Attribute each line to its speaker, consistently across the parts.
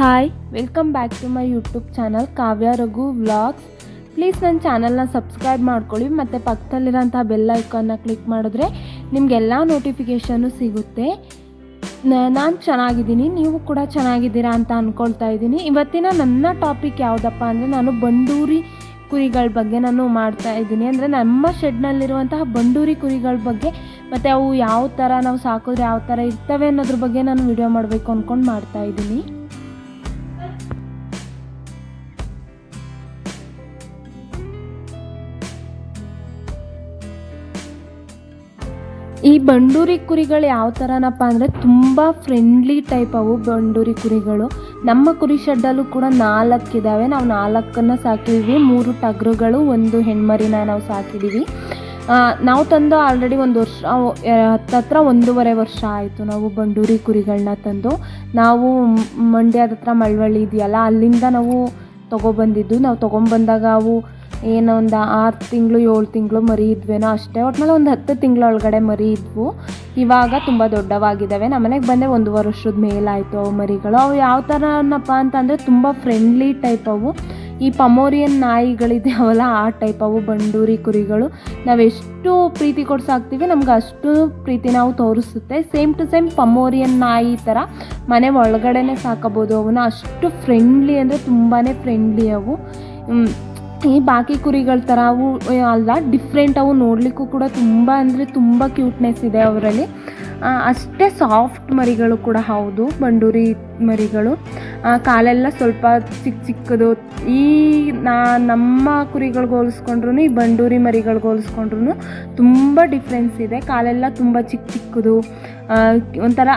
Speaker 1: Hi welcome back to my YouTube channel Kavya Raghu vlogs please ನನ್ನ ಚಾನಲ್ನ subscribe ಮಾಡ್ಕೊಳ್ಳಿ, ಮತ್ತು ಪಕ್ಕದಲ್ಲಿರೋಂಥ ಬೆಲ್ ಐಕಾನ್ನ ಕ್ಲಿಕ್ ಮಾಡಿದ್ರೆ ನಿಮಗೆಲ್ಲ ನೋಟಿಫಿಕೇಷನ್ನು ಸಿಗುತ್ತೆ. ನಾನು ಚೆನ್ನಾಗಿದ್ದೀನಿ, ನೀವು ಕೂಡ ಚೆನ್ನಾಗಿದ್ದೀರಾ ಅಂತ ಅಂದ್ಕೊಳ್ತಾ ಇದ್ದೀನಿ. ಇವತ್ತಿನ ನನ್ನ ಟಾಪಿಕ್ ಯಾವುದಪ್ಪ ಅಂದರೆ ನಾನು ಬಂಡೂರಿ ಕುರಿಗಳ ಬಗ್ಗೆ ನಾನು ಮಾಡ್ತಾ ಇದ್ದೀನಿ. ಅಂದರೆ ನಮ್ಮ ಶೆಡ್ನಲ್ಲಿರುವಂತಹ ಬಂಡೂರಿ ಕುರಿಗಳ ಬಗ್ಗೆ, ಮತ್ತು ಅವು ಯಾವ ಥರ ನಾವು ಸಾಕಿದ್ರೆ ಯಾವ ಥರ ಇರ್ತವೆ ಅನ್ನೋದ್ರ ಬಗ್ಗೆ ನಾನು ವಿಡಿಯೋ ಮಾಡಬೇಕು ಅಂದ್ಕೊಂಡು ಮಾಡ್ತಾ ಇದ್ದೀನಿ. ಈ ಬಂಡೂರಿ ಕುರಿಗಳು ಯಾವ ಥರನಪ್ಪ ಅಂದರೆ ತುಂಬ ಫ್ರೆಂಡ್ಲಿ ಟೈಪ್ ಅವು ಬಂಡೂರಿ ಕುರಿಗಳು. ನಮ್ಮ ಕುರಿ ಶೆಡ್ಡಲ್ಲೂ ಕೂಡ ನಾಲ್ಕಿದ್ದಾವೆ ನಾವು ನಾಲ್ಕನ್ನು ಸಾಕಿದ್ದೀವಿ ಮೂರು ಟಗರುಗಳು, ಒಂದು ಹೆಣ್ಮರಿನ ನಾವು ಸಾಕಿದ್ದೀವಿ ನಾವು ತಂದು ಆಲ್ರೆಡಿ ಒಂದು ವರ್ಷ ಹತ್ತತ್ರ ಒಂದೂವರೆ ವರ್ಷ ಆಯಿತು ನಾವು ಬಂಡೂರಿ ಕುರಿಗಳನ್ನ ತಂದು. ನಾವು ಮಂಡ್ಯದ ಹತ್ರ ಮಳವಳ್ಳಿ ಇದೆಯಲ್ಲ, ಅಲ್ಲಿಂದ ನಾವು ತೊಗೊಬಂದಿದ್ದು. ನಾವು ತೊಗೊಂಬಂದಾಗ ಅವು ಏನೋ ಒಂದು ಆರು ತಿಂಗಳು, ಏಳು ತಿಂಗಳು ಮರಿ ಇದ್ವೇನೋ ಅಷ್ಟೇ. ಒಟ್ನಲ್ಲಿ ಒಂದು ಹತ್ತು ತಿಂಗಳ ಒಳಗಡೆ ಮರಿ ಇದ್ವು. ಇವಾಗ ತುಂಬ ದೊಡ್ಡವಾಗಿದ್ದಾವೆ ನಮ್ಮನೆಗೆ ಬಂದೆ ಒಂದು ವರ್ಷದ ಮೇಲಾಯಿತು ಅವು ಮರಿಗಳು. ಅವು ಯಾವ ಥರನಪ್ಪ ಅಂತಂದರೆ ತುಂಬ ಫ್ರೆಂಡ್ಲಿ ಟೈಪ್ ಅವು. ಈ ಪಮೋರಿಯನ್ ನಾಯಿಗಳಿದ್ದಾವಲ್ಲ ಆ ಟೈಪ್ ಅವು ಬಂಡೂರಿ ಕುರಿಗಳು. ನಾವೆಷ್ಟು ಪ್ರೀತಿ ಕೊಟ್ಟು ಸಾಕ್ತೀವಿ ನಮ್ಗೆ ಅಷ್ಟು ಪ್ರೀತಿ ನಾವು ತೋರಿಸುತ್ತೆ. ಸೇಮ್ ಟು ಸೇಮ್ ಪಮೋರಿಯನ್ ನಾಯಿ ಥರ ಮನೆ ಒಳಗಡೆನೆ ಸಾಕಬೋದು ಅವನ್ನ. ಅಷ್ಟು ಫ್ರೆಂಡ್ಲಿ ಅಂದರೆ ತುಂಬಾ ಫ್ರೆಂಡ್ಲಿ ಅವು. ಈ ಬಾಕಿ ಕುರಿಗಳ ಥರ ಅವು ಅಲ್ಲ ಡಿಫ್ರೆಂಟ್ ಅವು ನೋಡಲಿಕ್ಕೂ ಕೂಡ ತುಂಬ ಅಂದರೆ ತುಂಬ ಕ್ಯೂಟ್ನೆಸ್ ಇದೆ ಅವರಲ್ಲಿ. ಅಷ್ಟೇ ಸಾಫ್ಟ್ ಮರಿಗಳು ಕೂಡ ಹೌದು, ಬಂಡೂರಿ ಮರಿಗಳು. ಕಾಲೆಲ್ಲ ಸ್ವಲ್ಪ ಚಿಕ್ಕ ಚಿಕ್ಕದು. ಈ ನಾ, ನಮ್ಮ ಕುರಿಗಳಿಗೆ ಹೋಲಿಸ್ಕೊಂಡ್ರು ಈ ಬಂಡೂರಿ ಮರಿಗಳಿಗೆ ಹೋಲಿಸ್ಕೊಂಡ್ರು ತುಂಬ ಡಿಫ್ರೆನ್ಸ್ ಇದೆ. ಕಾಲೆಲ್ಲ ತುಂಬ ಚಿಕ್ಕ ಚಿಕ್ಕದು. ಒಂಥರ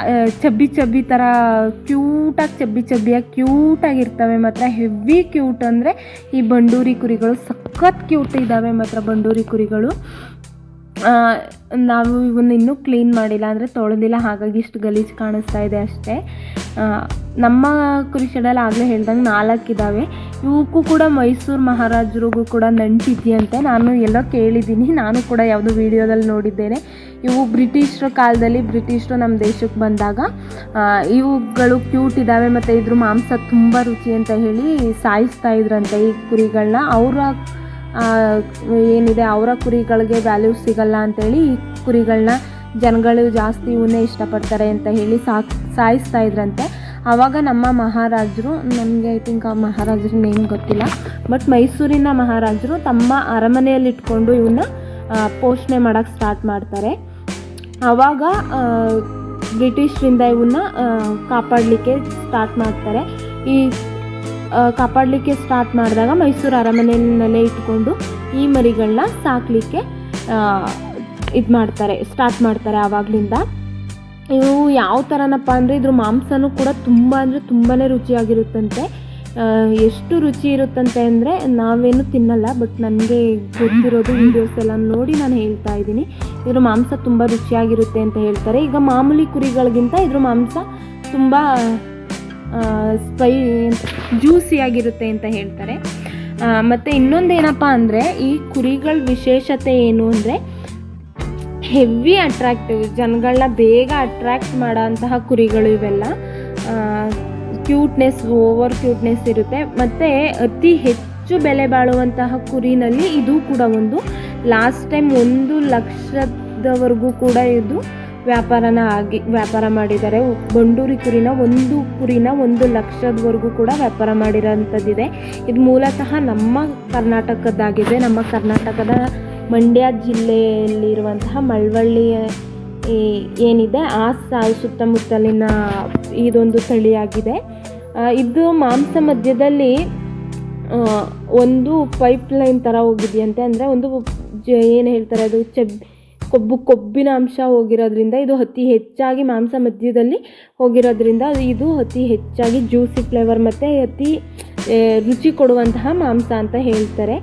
Speaker 1: ಚಬ್ಬಿ ಚಬ್ಬಿ ಥರ ಕ್ಯೂಟಾಗಿ ಚಬ್ಬಿ ಚಬ್ಬಿಯಾಗಿ ಕ್ಯೂಟಾಗಿರ್ತವೆ ಮಾತ್ರ. ಹೆವಿ ಕ್ಯೂಟ್ ಅಂದರೆ ಈ ಬಂಡೂರಿ ಕುರಿಗಳು ಸಖತ್ ಕ್ಯೂಟ್ ಇದ್ದಾವೆ ಮಾತ್ರ ಬಂಡೂರಿ ಕುರಿಗಳು. ನಾವು ಇವನ್ನ ಇನ್ನೂ ಕ್ಲೀನ್ ಮಾಡಿಲ್ಲ ಅಂದರೆ ತೊಳೆದಿಲ್ಲ, ಹಾಗಾಗಿ ಇಷ್ಟು ಗಲೀಜು ಕಾಣಿಸ್ತಾ ಇದೆ ಅಷ್ಟೇ. ನಮ್ಮ ಕುರಿ ಶೆಡಲ್ಲಿ ಆಗಲೇ ಹೇಳ್ದಂಗೆ ನಾಲ್ಕಿದ್ದಾವೆ ಇವಕ್ಕೂ ಕೂಡ ಮೈಸೂರು ಮಹಾರಾಜರಿಗೂ ಕೂಡ ನಂಟಿದೆಯಂತೆ ನಾನು ಎಲ್ಲೋ ಕೇಳಿದ್ದೀನಿ, ನಾನು ಕೂಡ ಯಾವುದೋ ವಿಡಿಯೋದಲ್ಲಿ ನೋಡಿದ್ದೇನೆ. ಇವು ಬ್ರಿಟಿಷರ ಕಾಲದಲ್ಲಿ ಬ್ರಿಟಿಷರು ನಮ್ಮ ದೇಶಕ್ಕೆ ಬಂದಾಗ ಇವುಗಳು ಕ್ಯೂಟ್ ಇದ್ದಾವೆ ಮತ್ತು ಇದ್ರ ಮಾಂಸ ತುಂಬ ರುಚಿ ಅಂತ ಹೇಳಿ ಸಾಯಿಸ್ತಾ ಇದ್ರಂತೆ ಈ ಕುರಿಗಳನ್ನ ಅವರ ಏನಿದೆ, ಅವರ ಕುರಿಗಳಿಗೆ ವ್ಯಾಲ್ಯೂ ಸಿಗಲ್ಲ ಅಂತೇಳಿ ಈ ಕುರಿಗಳನ್ನ ಜನಗಳು ಜಾಸ್ತಿ ಇವನ್ನೇ ಇಷ್ಟಪಡ್ತಾರೆ ಅಂತ ಹೇಳಿ ಸಾಕ್ ಸಾಯಿಸ್ತಾ ಇದ್ರಂತೆ. ಆವಾಗ ನಮ್ಮ ಮಹಾರಾಜರು ನನಗೆ ಐ ಥಿಂಕ್ ಆ ಮಹಾರಾಜರ ನೇಮ್ ಗೊತ್ತಿಲ್ಲ ಬಟ್ ಮೈಸೂರಿನ ಮಹಾರಾಜರು ತಮ್ಮ ಅರಮನೆಯಲ್ಲಿ ಇಟ್ಕೊಂಡು ಇವನ್ನ ಪೋಷಣೆ ಮಾಡೋಕ್ಕೆ ಸ್ಟಾರ್ಟ್ ಮಾಡ್ತಾರೆ. ಆವಾಗ ಬ್ರಿಟಿಷರಿಂದ ಇವನ್ನ ಕಾಪಾಡಲಿಕ್ಕೆ ಸ್ಟಾರ್ಟ್ ಮಾಡ್ತಾರೆ. ಈ ಕಾಪಾಡಲಿಕ್ಕೆ ಸ್ಟಾರ್ಟ್ ಮಾಡಿದಾಗ ಮೈಸೂರು ಅರಮನೆಯಲ್ಲೇ ಇಟ್ಕೊಂಡು ಈ ಮರಿಗಳನ್ನ ಸಾಕಲಿಕ್ಕೆ ಇದು ಮಾಡ್ತಾರೆ ಸ್ಟಾರ್ಟ್ ಮಾಡ್ತಾರೆ ಆವಾಗಲಿಂದ. ಇವು ಯಾವ ಥರನಪ್ಪ ಅಂದರೆ ಇದ್ರ ಮಾಂಸನೂ ಕೂಡ ತುಂಬ ಅಂದರೆ ತುಂಬಾ ರುಚಿಯಾಗಿರುತ್ತಂತೆ. ಎಷ್ಟು ರುಚಿ ಇರುತ್ತಂತೆ ಅಂದರೆ ನಾವೇನು ತಿನ್ನಲ್ಲ ಬಟ್ ನನಗೆ ಗೊತ್ತಿರೋದು ವೀಡಿಯೋಸ್ ಎಲ್ಲ ನೋಡಿ ನಾನು ಹೇಳ್ತಾ ಇದ್ದೀನಿ. ಇದ್ರ ಮಾಂಸ ತುಂಬ ರುಚಿಯಾಗಿರುತ್ತೆ ಅಂತ ಹೇಳ್ತಾರೆ. ಈಗ ಮಾಮೂಲಿ ಕುರಿಗಳಿಗಿಂತ ಇದ್ರ ಮಾಂಸ ತುಂಬ ಸ್ಪೈ ಜ್ಯೂಸಿಯಾಗಿರುತ್ತೆ ಅಂತ ಹೇಳ್ತಾರೆ. ಮತ್ತು ಇನ್ನೊಂದು ಏನಪ್ಪ ಅಂದರೆ, ಈ ಕುರಿಗಳ ವಿಶೇಷತೆ ಏನು ಅಂದರೆ ಹೆವಿ ಅಟ್ರಾಕ್ಟಿವ್ ಜನಗಳನ್ನ ಬೇಗ ಅಟ್ರಾಕ್ಟ್ ಮಾಡೋಂತಹ ಕುರಿಗಳು ಇವೆಲ್ಲ. ಕ್ಯೂಟ್ನೆಸ್ ಓವರ್ ಕ್ಯೂಟ್ನೆಸ್ ಇರುತ್ತೆ. ಮತ್ತು ಅತಿ ಹೆಚ್ಚು ಬೆಲೆ ಬಾಳುವಂತಹ ಕುರಿನಲ್ಲಿ ಇದು ಕೂಡ ಒಂದು. ಲಾಸ್ಟ್ ಟೈಮ್ ಒಂದು ಲಕ್ಷದವರೆಗೂ ಕೂಡ ಇದು ವ್ಯಾಪಾರನ ಆಗಿ, ವ್ಯಾಪಾರ ಮಾಡಿದ್ದಾರೆ ಬಂಡೂರಿ ಕುರಿನ ಒಂದು ಕುರಿನ ಒಂದು ಲಕ್ಷದವರೆಗೂ ಕೂಡ ವ್ಯಾಪಾರ ಮಾಡಿರೋಂಥದ್ದಿದೆ. ಇದು ಮೂಲತಃ ನಮ್ಮ ಕರ್ನಾಟಕದ್ದಾಗಿದೆ. ನಮ್ಮ ಕರ್ನಾಟಕದ ಮಂಡ್ಯ ಜಿಲ್ಲೆಯಲ್ಲಿರುವಂತಹ ಮಳವಳ್ಳಿ ಏನಿದೆ, ಆ ಸುತ್ತಮುತ್ತಲಿನ ಇದೊಂದು ತಳಿಯಾಗಿದೆ. ಇದು ಮಾಂಸ ಮಧ್ಯದಲ್ಲಿ ಒಂದು ಪೈಪ್ ಲೈನ್ ಥರ ಹೋಗಿದೆಯಂತೆ. ಅಂದರೆ ಒಂದು ಏನು ಹೇಳ್ತಾರೆ ಅದು, ಚೆಬ್ ಕೊಬ್ಬು ಕೊಬ್ಬಿನ ಅಂಶ ಹೋಗಿರೋದ್ರಿಂದ ಇದು ಅತಿ ಹೆಚ್ಚಾಗಿ ಮಾಂಸ ಮಧ್ಯದಲ್ಲಿ ಹೋಗಿರೋದ್ರಿಂದ ಇದು ಅತಿ ಹೆಚ್ಚಾಗಿ ಜ್ಯೂಸಿ ಫ್ಲೇವರ್ ಮತ್ತು ಅತಿ ರುಚಿ ಕೊಡುವಂತಹ ಮಾಂಸ ಅಂತ ಹೇಳ್ತಾರೆ.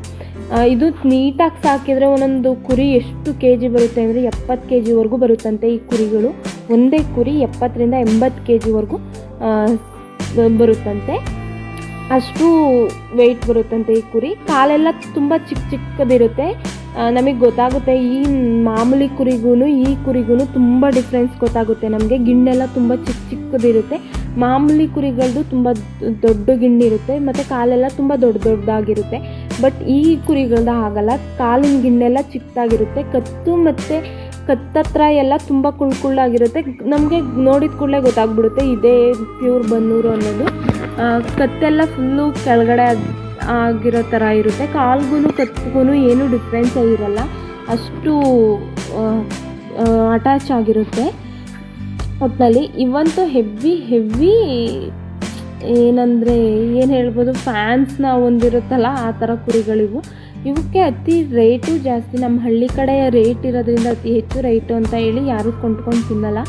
Speaker 1: ಇದು ನೀಟಾಗಿ ಸಾಕಿದರೆ ಒಂದೊಂದು ಕುರಿ ಎಷ್ಟು ಕೆ ಜಿ ಬರುತ್ತೆ ಅಂದರೆ ಎಪ್ಪತ್ತು ಕೆ ಜಿವರೆಗೂ ಬರುತ್ತಂತೆ ಈ ಕುರಿಗಳು. ಒಂದೇ ಕುರಿ ಎಪ್ಪತ್ತರಿಂದ ಎಂಬತ್ತು ಕೆ ಜಿವರೆಗೂ ಬರುತ್ತಂತೆ. ಅಷ್ಟು ವೆಯ್ಟ್ ಬರುತ್ತಂತೆ ಈ ಕುರಿ. ಕಾಲೆಲ್ಲ ತುಂಬ ಚಿಕ್ಕ ಚಿಕ್ಕದಿರುತ್ತೆ. ನಮಗೆ ಗೊತ್ತಾಗುತ್ತೆ ಈ ಮಾಮೂಲಿ ಕುರಿಗೂ ಈ ಕುರಿಗೂ ತುಂಬ ಡಿಫ್ರೆನ್ಸ್ ಗೊತ್ತಾಗುತ್ತೆ ನಮಗೆ. ಗಿಣ್ಣೆಲ್ಲ ತುಂಬ ಚಿಕ್ಕ ಚಿಕ್ಕದಿರುತ್ತೆ. ಮಾಮೂಲಿ ಕುರಿಗಳದ್ದು ತುಂಬ ದೊಡ್ಡ ಗಿಣ್ಣಿ ಇರುತ್ತೆ ಮತ್ತು ಕಾಲೆಲ್ಲ ತುಂಬ ದೊಡ್ಡ ದೊಡ್ಡದಾಗಿರುತ್ತೆ. ಬಟ್ ಈ ಕುರಿಗಳ್ದು ಆಗಲ್ಲ ಕಾಲಿನ ಗಿಣ್ಣೆಲ್ಲ ಚಿಕ್ಕದಾಗಿರುತ್ತೆ ಕತ್ತು ಮತ್ತು ಕತ್ತತ್ರ ಎಲ್ಲ ತುಂಬ ಕುಳ್ಕುಳ್ಳಾಗಿರುತ್ತೆ ನಮಗೆ ನೋಡಿದ ಕೂಡಲೇ ಗೊತ್ತಾಗ್ಬಿಡುತ್ತೆ ಇದೇ ಪ್ಯೂರ್ ಬನ್ನೂರು ಅನ್ನೋದು. ಕತ್ತೆಲ್ಲ ಫುಲ್ಲು ಕೆಳಗಡೆ ಆಗಿರೋ ಥರ ಇರುತ್ತೆ. ಕಾಲ್ಗೂ ಕತ್ತಿಗೂ ಏನೂ ಡಿಫ್ರೆನ್ಸ್ ಇರಲ್ಲ ಅಷ್ಟು ಅಟ್ಯಾಚ್ ಆಗಿರುತ್ತೆ. ಒಟ್ಟಿನಲ್ಲಿ ಇವಂತೂ ಹೆವಿ ಹೆವಿ ಏನಂದರೆ ಏನು ಹೇಳ್ಬೋದು ಫ್ಯಾನ್ಸ್ನ ಒಂದಿರುತ್ತಲ್ಲ, ಆ ಥರ ಕುರಿಗಳಿವು. ಇವಕ್ಕೆ ಅತಿ ರೇಟು ಜಾಸ್ತಿ. ನಮ್ಮ ಹಳ್ಳಿ ಕಡೆಯ ರೇಟ್ ಇರೋದ್ರಿಂದ ಅತಿ ಹೆಚ್ಚು ರೇಟು ಅಂತ ಹೇಳಿ ಯಾರೂ ಕೊಂಡ್ಕೊಂಡು ತಿನ್ನಲ್ಲ.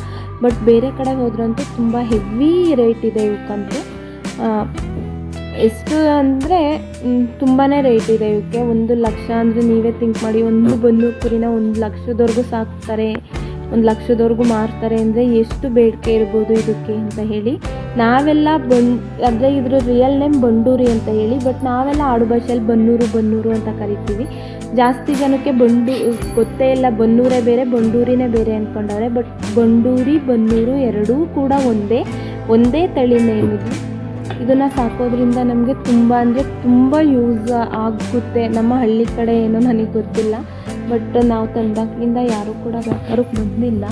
Speaker 1: ಬಟ್ ಬೇರೆ ಕಡೆ ಹೋದ್ರಂತೂ ತುಂಬ ಹೆವಿ ರೇಟ್ ಇದೆ ಇವಕ್ಕಂತೂ. ಎಷ್ಟು ಅಂದರೆ ತುಂಬಾ ರೇಟ್ ಇದೆ ಇವಕ್ಕೆ. ಒಂದು ಲಕ್ಷ ಅಂದರೆ ನೀವೇ ಥಿಂಕ್ ಮಾಡಿ. ಒಂದು ಬಂದು ಕುರಿನ ಒಂದು ಲಕ್ಷದವರೆಗೂ ಸಾಕ್ತಾರೆ. ಒಂದು ಲಕ್ಷದವರೆಗೂ ಮಾರ್ತಾರೆ ಅಂದರೆ ಎಷ್ಟು ಬೇಡಿಕೆ ಇರ್ಬೋದು ಇದಕ್ಕೆ ಅಂತ ಹೇಳಿ. ನಾವೆಲ್ಲ ಬನ್ ಅಂದರೆ ಇದ್ರ ರಿಯಲ್ ನೇಮ್ ಬಂಡೂರಿ ಅಂತ ಹೇಳಿ ಬಟ್ ನಾವೆಲ್ಲ ಆಡು ಭಾಷೆಯಲ್ಲಿ ಬನ್ನೂರು ಬನ್ನೂರು ಅಂತ ಕರಿತೀವಿ. ಜಾಸ್ತಿ ಜನಕ್ಕೆ ಬಂಡು, ಗೊತ್ತೇ ಇಲ್ಲ, ಬನ್ನೂರೇ ಬೇರೆ, ಬಂಡೂರಿನೇ ಬೇರೆ ಅಂದ್ಕೊಂಡವ್ರೆ ಬಟ್ ಬಂಡೂರಿ, ಬನ್ನೂರು ಎರಡೂ ಕೂಡ ಒಂದೇ ಒಂದೇ ತಳಿ ನೇಮ್ ಇದನ್ನು ಸಾಕೋದ್ರಿಂದ ನಮಗೆ ತುಂಬ ಅಂದರೆ ತುಂಬ ಯೂಸ್ ಆಗುತ್ತೆ. ನಮ್ಮ ಹಳ್ಳಿ ಕಡೆ ಏನೋ ನನಗೆ ಗೊತ್ತಿಲ್ಲ. ಬಟ್ ನಾವು ತಂದಾಗ್ಲಿಂದ ಯಾರೂ ಕೂಡ ವ್ಯಾಪಾರಕ್ಕೆ ಬಂದಿಲ್ಲ.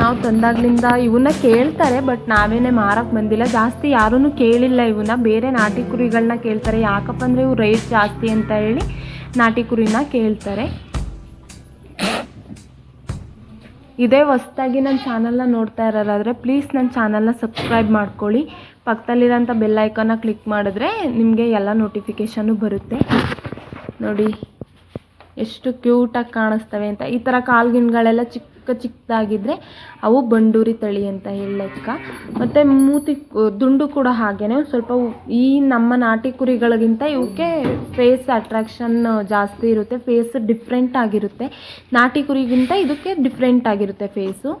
Speaker 1: ನಾವು ತಂದಾಗ್ಲಿಂದ ಇವನ್ನ ಕೇಳ್ತಾರೆ ಬಟ್ ನಾವೇನೇ ಮಾರಕ್ಕೆ ಬಂದಿಲ್ಲ. ಜಾಸ್ತಿ ಯಾರೂ ಕೇಳಿಲ್ಲ ಇವನ್ನ. ಬೇರೆ ನಾಟಿ ಕುರಿಗಳನ್ನ ಕೇಳ್ತಾರೆ. ಯಾಕಪ್ಪ ಅಂದರೆ ಇವು ರೇಟ್ ಜಾಸ್ತಿ ಅಂತ ಹೇಳಿ ನಾಟಿ ಕುರಿನ ಕೇಳ್ತಾರೆ. ಇದೇ ಹೊಸ್ದಾಗಿ ನನ್ನ ಚಾನಲ್ನ ನೋಡ್ತಾ ಇರೋರಾದರೆ ಪ್ಲೀಸ್ ನನ್ನ ಚಾನಲ್ನ ಸಬ್ಸ್ಕ್ರೈಬ್ ಮಾಡ್ಕೊಳ್ಳಿ. ಪಕ್ಕದಲ್ಲಿರೋಂಥ ಬೆಲ್ ಐಕಾನ ಕ್ಲಿಕ್ ಮಾಡಿದ್ರೆ ನಿಮಗೆ ಎಲ್ಲ ನೋಟಿಫಿಕೇಷನು ಬರುತ್ತೆ. ನೋಡಿ, ಎಷ್ಟು ಕ್ಯೂಟಾಗಿ ಕಾಣಿಸ್ತವೆ ಅಂತ. ಈ ಥರ ಕಾಲ್ಗಿಣ್ಗಳೆಲ್ಲ ಚಿಕ್ಕ ಚಿಕ್ಕದಾಗಿದ್ದರೆ ಅವು ಬಂಡೂರಿ ತಳಿ ಅಂತ ಹೇಳಿ ಲೆಕ್ಕ. ಮತ್ತು ಮೂತಿ ದುಂಡು ಕೂಡ ಹಾಗೇ ಸ್ವಲ್ಪ ಈ ನಮ್ಮ ನಾಟಿ ಕುರಿಗಳಿಗಿಂತ ಇವಕ್ಕೆ ಫೇಸ್ ಅಟ್ರಾಕ್ಷನ್ ಜಾಸ್ತಿ ಇರುತ್ತೆ. ಫೇಸ್ ಡಿಫ್ರೆಂಟ್ ಆಗಿರುತ್ತೆ. ನಾಟಿ ಕುರಿಗಿಂತ ಇದಕ್ಕೆ ಡಿಫ್ರೆಂಟ್ ಆಗಿರುತ್ತೆ ಫೇಸು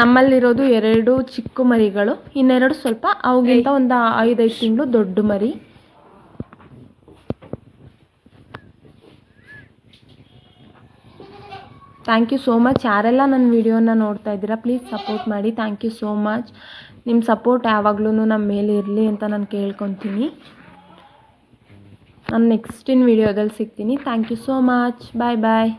Speaker 1: ನಮ್ಮಲ್ಲಿರೋದು ಎರಡು ಚಿಕ್ಕ ಮರಿಗಳು ಇನ್ನೆರಡು ಸ್ವಲ್ಪ ಅವುಗಿಂತ ಒಂದು ಐದೈದು ತಿಂಗಳು ದೊಡ್ಡ ಮರಿ. ಥ್ಯಾಂಕ್ ಯು ಸೋ ಮಚ್ ಯಾರೆಲ್ಲ ನನ್ನ ವಿಡಿಯೋನ ನೋಡ್ತಾ ಇದ್ದೀರಾ ಪ್ಲೀಸ್ ಸಪೋರ್ಟ್ ಮಾಡಿ. ಥ್ಯಾಂಕ್ ಯು ಸೋ ಮಚ್ ನಿಮ್ಮ ಸಪೋರ್ಟ್ ಯಾವಾಗಲೂ ನಮ್ಮ ಮೇಲೆ ಇರಲಿ ಅಂತ ನಾನು ಕೇಳ್ಕೊತೀನಿ. ನಾನು ನೆಕ್ಸ್ಟಿನ ವಿಡಿಯೋದಲ್ಲಿ ಸಿಗ್ತೀನಿ. Thank you so much bye bye